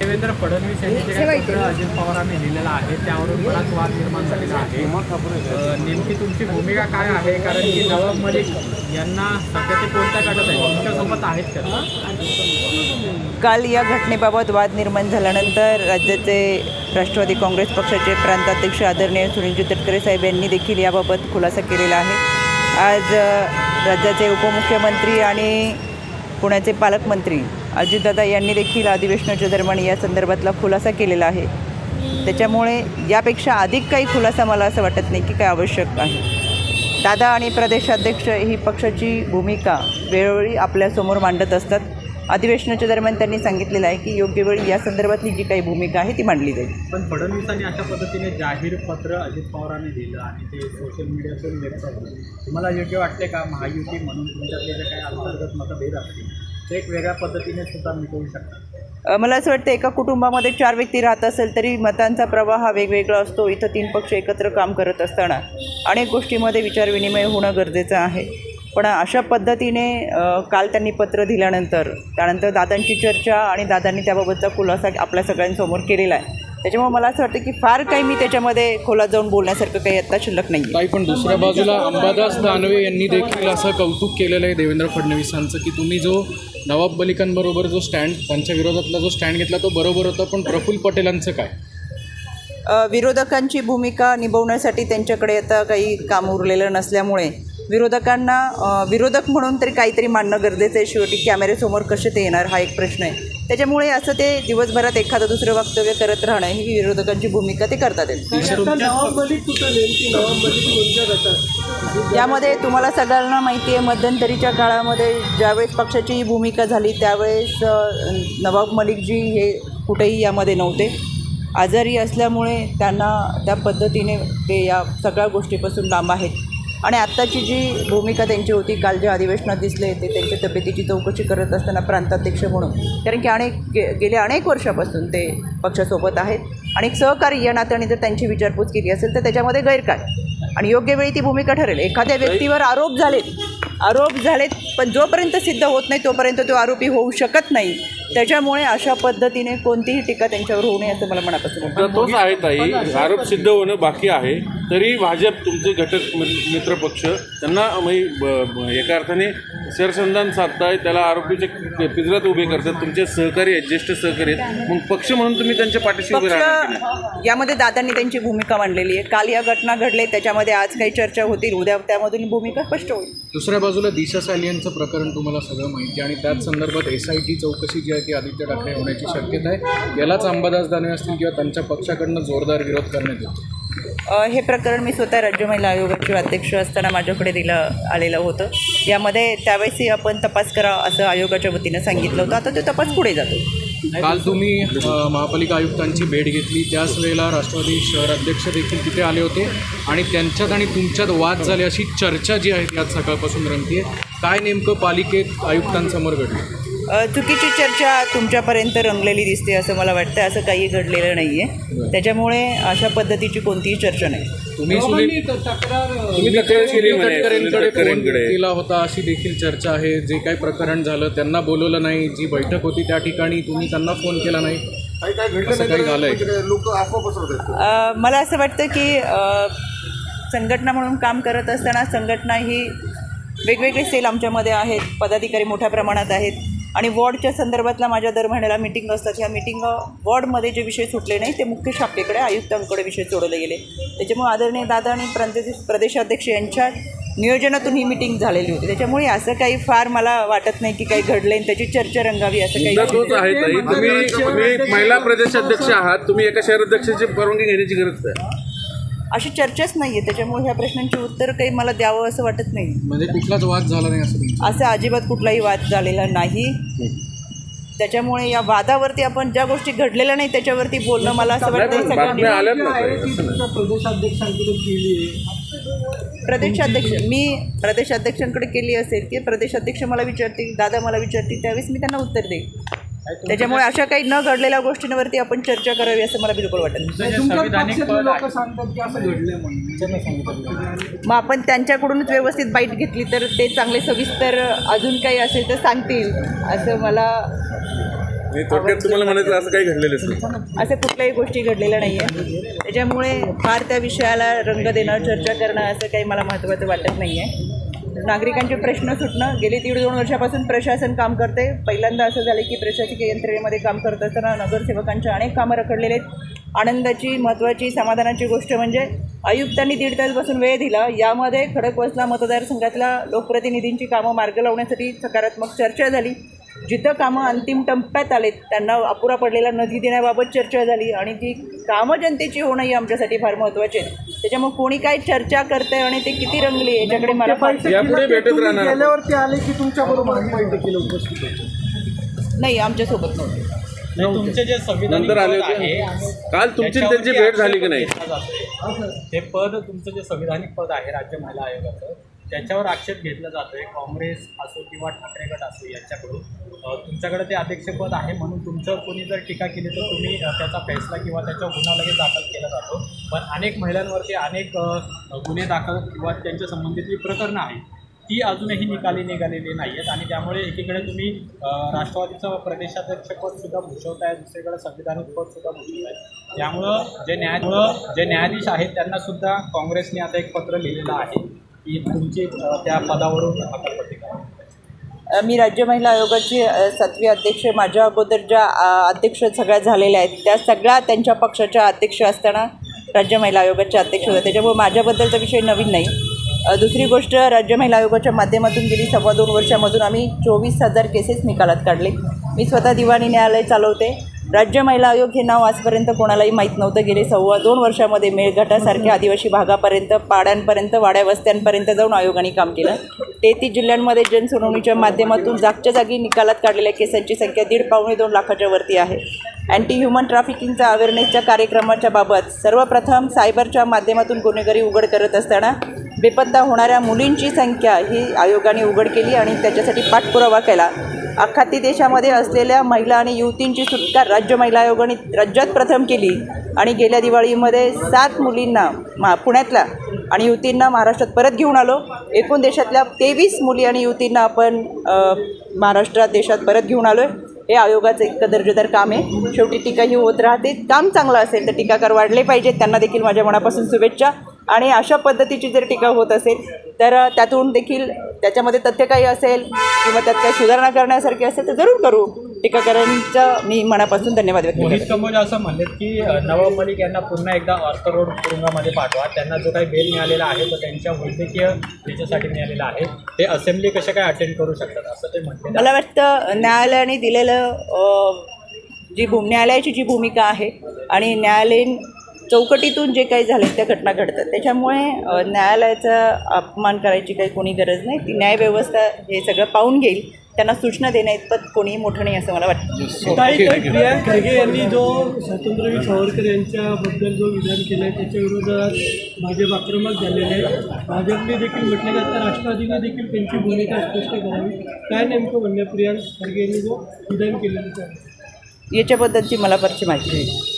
देवेंद्र फडणवीस यांनी जे काही अजित पवारांनी लिहिलेलं आहे त्यावरून बराच वाद निर्माण झालेला आहे. नेमकी तुमची भूमिका काय आहे? कारण की नवाब मलिक यांना सध्या ते कोणत्या गटात आहे तुमच्यासोबत आहेत का? काल या घटनेबाबत वाद निर्माण झाल्यानंतर राज्याचे राष्ट्रवादी काँग्रेस पक्षाचे प्रांताध्यक्ष आदरणीय सुनीलजी तटकरे साहेब यांनी देखील याबाबत खुलासा केलेला आहे. आज राज्याचे उपमुख्यमंत्री आणि पुण्याचे पालकमंत्री अजितदादा यांनी देखील अधिवेशनाच्या दरम्यान या संदर्भातला खुलासा केलेला आहे. त्याच्यामुळे यापेक्षा अधिक काही खुलासा मला असं वाटत नाही की काय आवश्यक आहे. दादा आणि प्रदेशाध्यक्ष ही पक्षाची भूमिका वेळोवेळी आपल्यासमोर मांडत असतात. अधिवेशनाच्या दरम्यान त्यांनी सांगितलेलं आहे की योग्य वेळी या संदर्भातली जी काही भूमिका आहे ती मांडली जाईल. पण फडणवीसांनी अशा पद्धतीने जाहीर पत्र अजित पवारांनी दिलं आणि ते सोशल मीडियातून तुम्हाला योग्य वाटते का महायुती म्हणून तुमच्यातले जे काही अंतर्गत मतभेद असतील? एक वेगळ्या पद्धतीने सुद्धा मिटवू शकतात. मला असं वाटतं एका कुटुंबामध्ये चार व्यक्ती राहत असेल तरी मतांचा प्रवाह हा वेगवेगळा असतो. इथं तीन पक्ष एकत्र काम करत असताना अनेक गोष्टीमध्ये विचारविनिमय होणं गरजेचं आहे. पण अशा पद्धतीने काल त्यांनी पत्र दिल्यानंतर त्यानंतर दादांची चर्चा आणि दादांनी त्याबाबतचा खुलासा आपल्या सगळ्यांसमोर केलेला आहे. त्याच्यामुळे मला असं वाटतं की फार काही मी त्याच्यामध्ये खोलात जाऊन बोलण्यासारखं काही आत्ता शिल्लक नाही ताई पण दुसऱ्या बाजूला अंबादास दानवे यांनी देखील असं कौतुक केलेलं आहे देवेंद्र फडणवीसांचं की तुम्ही जो नवाब मलिकांबरोबर जो स्टँड त्यांच्या विरोधातला जो स्टँड घेतला तो बरोबर होता पण प्रफुल्ल पटेलांचं काय? विरोधकांची भूमिका निभवण्यासाठी त्यांच्याकडे आता काही काम उरलेलं नसल्यामुळे विरोधकांना विरोधक म्हणून तरी काहीतरी मांडणं गरजेचं आहे. शेवटी कॅमेऱ्यासमोर कसे ते येणार हा एक प्रश्न आहे. त्याच्यामुळे असं ते दिवसभरात एखादं दुसरं वक्तव्य करत राहणं ही विरोधकांची भूमिका ते करतात. यामध्ये तुम्हाला सगळ्यांना माहिती आहे मध्यंतरीच्या काळामध्ये ज्यावेळेस पक्षाची ही भूमिका झाली त्यावेळेस नवाब मलिकजी हे कुठेही यामध्ये नव्हते. आजारी असल्यामुळे त्यांना त्या पद्धतीने ते या सगळ्या गोष्टीपासून लांब आहेत. आणि आत्ताची जी भूमिका त्यांची होती काल ज्या अधिवेशनात दिसले ते त्यांच्या तब्येतीची चौकशी करत असताना प्रांताध्यक्ष म्हणून. कारण की अनेक गे गेल्या अनेक वर्षापासून ते पक्षासोबत आहेत. आणि सहकारी या नात्याने जर त्यांची विचारपूस केली असेल तर त्याच्यामध्ये गैर काय आणि योग्य वेळी ती भूमिका ठरेल. एखाद्या व्यक्तीवर आरोप झालेत आरोप झालेत पण जोपर्यंत सिद्ध होत नाही तोपर्यंत तो आरोपी होऊ शकत नाही. त्याच्यामुळे अशा पद्धतीने कोणतीही टीका त्यांच्यावर होऊ नये असं मला मनापासून तोच आहे ताई आरोप सिद्ध होणं बाकी आहे. तरी भाजप तुमचे घटक मि- मित्र पक्ष त्यांना एका अर्थाने सरसंधान साधताय त्याला आरोपीचे पिंजरात उभे करतात तुमचे सहकारी आहेत ज्येष्ठ सहकारी आहेत. मग पक्ष म्हणून तुम्ही त्यांच्या पाठीशी उभे राहणार यामध्ये दादांनी त्यांची भूमिका मांडलेली आहे. काल या घटना घडले त्याच्यामध्ये आज काही चर्चा होतील. उद्या त्यामधून भूमिका स्पष्ट होईल. दुसऱ्या बाजूला दिशा सालियनचं प्रकरण तुम्हाला सगळं माहिती आहे. आणि त्याच संदर्भात एस आय टी चौकशी जी आहे ती आदित्य ठाकरे होण्याची शक्यता आहे. यालाच अंबादास दानवे असतील किंवा त्यांच्या पक्षाकडनं जोरदार विरोध करण्यात येतो. हे प्रकरण मी स्वतः राज्य महिला आयोगाचे अध्यक्ष असताना माझ्याकडे दिलं आलेलं होतं. यामध्ये त्यावेळेसही आपण तपास करा असं आयोगाच्या वतीनं सांगितलं होतं. आता तो तपास पुढे जातो. काल तुम्ही महापालिका आयुक्तांची भेट घेतली. त्याच वेळेला राष्ट्रवादी शहराध्यक्ष देखील तिथे आले होते. आणि त्यांच्यात आणि तुमच्यात वाद झाले अशी चर्चा जी आहे ती आज सकाळपासून रंगते काय नेमकं पालिकेत आयुक्तांसमोर घडलं? चुकीची चर्चा तुमच्यापर्यंत रंगलेली दिसते असं मला वाटतं. असं काही घडलेलं नाही आहे त्याच्यामुळे अशा पद्धतीची कोणतीही चर्चा नाही. तुम्ही सुनील तुम्ही तक्रार केली होता. अशी देखील चर्चा आहे. जे काही प्रकरण झालं त्यांना बोलवलं नाही. जी बैठक होती त्या ठिकाणी तुम्ही त्यांना फोन केला नाही. असं काही झालंय? अ, मला असं वाटतं की संघटना म्हणून काम करत असताना संघटना ही वेगवेगळे सेल आमच्यामध्ये आहेत. पदाधिकारी मोठ्या प्रमाणात आहेत. आणि वॉर्डच्या संदर्भातला माझ्या दर महिन्याला मिटिंग असतात ह्या मिटिंग वॉर्डमध्ये जे विषय सुटले नाही ते मुख्य शाखेकडे आयुक्तांकडे विषय सोडवले गेले. त्याच्यामुळे आदरणीय दादा आणि प्रदेश प्रदेशाध्यक्ष यांच्या नियोजनातून ही मिटिंग झालेली होती. त्याच्यामुळे असं काही फार मला वाटत नाही की काही घडलं आणि त्याची चर्चा रंगावी असं काही आहे तुम्ही महिला प्रदेशाध्यक्ष आहात. तुम्ही एका शहराध्यक्षाची परवानगी घेण्याची गरज काय? अशी चर्चाच नाही आहे त्याच्यामुळे ह्या प्रश्नांची उत्तर काही मला द्यावं असं वाटत नाही. म्हणजे कुठलाच वाद झाला नाही असं असं अजिबात कुठलाही वाद झालेला नाही. त्याच्यामुळे या वादावरती आपण ज्या गोष्टी घडलेल्या नाही त्याच्यावरती बोलणं मला असं नाही, वाटतं. प्रदेशाध्यक्ष मी प्रदेशाध्यक्षांकडे केली असेल की प्रदेशाध्यक्ष मला विचारतील दादा मला विचारतील त्यावेळेस मी त्यांना उत्तर देईन त्याच्यामुळे अशा काही न घडलेल्या गोष्टींवरती आपण चर्चा करावी असं मला बिलकुल वाटत मग आपण त्यांच्याकडूनच व्यवस्थित बाईट घेतली तर ते चांगले सविस्तर अजून काही असेल तर सांगतील असं मला थोडक्यात तुम्हाला म्हणायचं असं काही घडलेलंच नाही. अशा कुठल्याही गोष्टी घडलेल्या नाही आहे त्याच्यामुळे फार त्या विषयाला रंग देणं चर्चा करणं असं काही मला महत्त्वाचं वाटत नाही आहे नागरिकांचे प्रश्न सुटणं. गेली दीड दोन वर्षापासून प्रशासन काम करते. पहिल्यांदा असं झालं की प्रशासकीय यंत्रणेमध्ये काम करत असताना नगरसेवकांचे अनेक कामं रखडलेले आहेत. आनंदाची महत्त्वाची समाधानाची गोष्ट म्हणजे आयुक्तांनी दीड तास बसून वेळ दिला. यामध्ये खडकवासला मतदारसंघातल्या लोकप्रतिनिधींची कामं मार्ग लावण्यासाठी सकारात्मक चर्चा झाली. जिथं कामं अंतिम टप्प्यात आलेत त्यांना अपुरा पडलेला निधी देण्याबाबत चर्चा झाली आणि ती कामं जनतेची होणं ही आमच्यासाठी फार महत्त्वाची आहे त्याच्यामुळे कोणी काय चर्चा करतंय आणि ते किती रंगली याच्याकडे मला यापुढे भेटत राहणार गेल्यावरती आले की तुमच्या बरोबर बैठकीला उपस्थित होते नाही आमच्यासोबत नव्हते नाही, तुमचे जे संविधानिक नंतर आले पद होते. आहे, काल तुमची त्याच्यावरती त्यांची भेट झाली की नाही? आक्षेप घेतला जातोय. ते पद तुमचं जे संविधानिक पद आहे राज्य महिला आयोगाचं त्याच्यावर आक्षेप घेतला जातो आहे काँग्रेस असो किंवा ठाकरे गट असो यांच्याकडून. तुमच्याकडे ते अध्यक्षपद आहे म्हणून तुमच्यावर कोणी जर टीका केली तर तुम्ही त्याचा फैसला किंवा त्याच्यावर गुन्हा लगेच दाखल केला जातो. पण अनेक महिलांवरती अनेक गुन्हे दाखल किंवा त्यांच्या संबंधित जी प्रकरणं आहेत ती अजूनही निकाली निघालेली नाही आहेत आणि त्यामुळे एकीकडे तुम्ही राष्ट्रवादीचं प्रदेशाध्यक्षपदसुद्धा भूषवताय दुसरीकडे संविधानिक पदसुद्धा भूषवताय. त्यामुळं जे न्याय जे न्यायाधीश आहेत त्यांनासुद्धा काँग्रेसने आता एक पत्र लिहिलेलं आहे. की तुमची त्या पदावरून मी राज्य महिला आयोगाची सातवी अध्यक्ष माझ्या अगोदर ज्या अध्यक्ष सगळ्या झालेल्या आहेत त्या सगळ्या त्यांच्या पक्षाच्या अध्यक्ष असताना राज्य महिला आयोगाच्या अध्यक्ष होत्या. त्याच्यामुळे माझ्याबद्दलचा विषय नवीन नाही. दुसरी गोष्ट राज्य महिला आयोगाच्या माध्यमातून गेली सव्वा दोन वर्षामधून आम्ही चोवीस हजार केसेस निकालात काढले. मी स्वतः दिवाणी न्यायालय चालवते. राज्य महिला आयोग हे नाव आजपर्यंत कोणालाही माहीत नव्हतं. गेले सव्वा दोन वर्षामध्ये मेळघाटासारख्या आदिवासी भागापर्यंत पाड्यांपर्यंत वाड्या वस्त्यांपर्यंत जाऊन आयोगाने काम केलं. तेहतीस जिल्ह्यांमध्ये जनसुनावणीच्या माध्यमातून जागच्या जागी निकालात काढलेल्या केसांची संख्या दीड पावणे दोन लाखाच्या वरती आहे. अँटी ह्युमन ट्राफिकिंगचा अवेअरनेसच्या कार्यक्रमाच्या बाबत सर्वप्रथम सायबरच्या माध्यमातून गुन्हेगारी उघड करत असताना बेपत्ता होणाऱ्या मुलींची संख्या ही आयोगाने उघड केली आणि त्याच्यासाठी पाठपुरावा केला. अख्खाती देशामध्ये असलेल्या महिला आणि युवतींची सुटका राज्य महिला आयोगाने राज्यात प्रथम केली. आणि गेल्या दिवाळीमध्ये सात मुलींना मा पुण्यातल्या आणि युवतींना महाराष्ट्रात परत घेऊन आलो. एकूण देशातल्या तेवीस मुली आणि युवतींना आपण महाराष्ट्रात देशात परत घेऊन आलो आहे हे आयोगाचं इतकं दर्जेदार काम आहे. शेवटी टीका ही होत राहते. काम चांगलं असेल तर टीकाकार वाढले पाहिजेत. त्यांना देखील माझ्या मनापासून शुभेच्छा. आणि अशा पद्धतीची जर टीका होत असेल तर त्यातून देखील त्याच्यामध्ये तथ्य काही असेल किंवा त्यात काही सुधारणा करण्यासारखी असेल तर जरूर करू. टीकाकारांचा मी मनापासून धन्यवाद व्यक्त मोहित करते कंबोज असं म्हणलेत की नवाब मलिक यांना पुन्हा एकदा ऑर्थर रोड तुरुंगामध्ये पाठवा. त्यांना जो काही बेल मिळालेला आहे तो त्यांच्या वैद्यकीय याच्यासाठी मिळालेला आहे. ते असेंब्ली कशा काय अटेंड करू शकतात असं ते म्हणते मला वाटतं न्यायालयाने दिलेलं जी भू न्यायालयाची जी भूमिका आहे आणि न्यायालयीन चौकटीतून जे काही झाले त्या घटना घडतात. त्याच्यामुळे न्यायालयाचा अपमान करायची काही कोणी गरज नाही. ती न्यायव्यवस्था हे सगळं पाहून घेईल. त्यांना सूचना देण्याइतपत कोणीही मोठं नाही असं मला वाटतं. प्रियांक खरगे यांनी जो स्वातंत्र्यवीर सावरकर यांच्याबद्दल जो विधान केलं आहे त्याच्या विरोधात भाजप आक्रमक झालेले आहे भाजपने देखील म्हटलं की आता राष्ट्रवादीने देखील त्यांची भूमिका स्पष्ट करावी. काय नेमकं म्हणणं आहे प्रियांक खरगे यांनी जो विधान केलेलं आहे? याच्याबद्दलची मला फारशी माहिती नाही.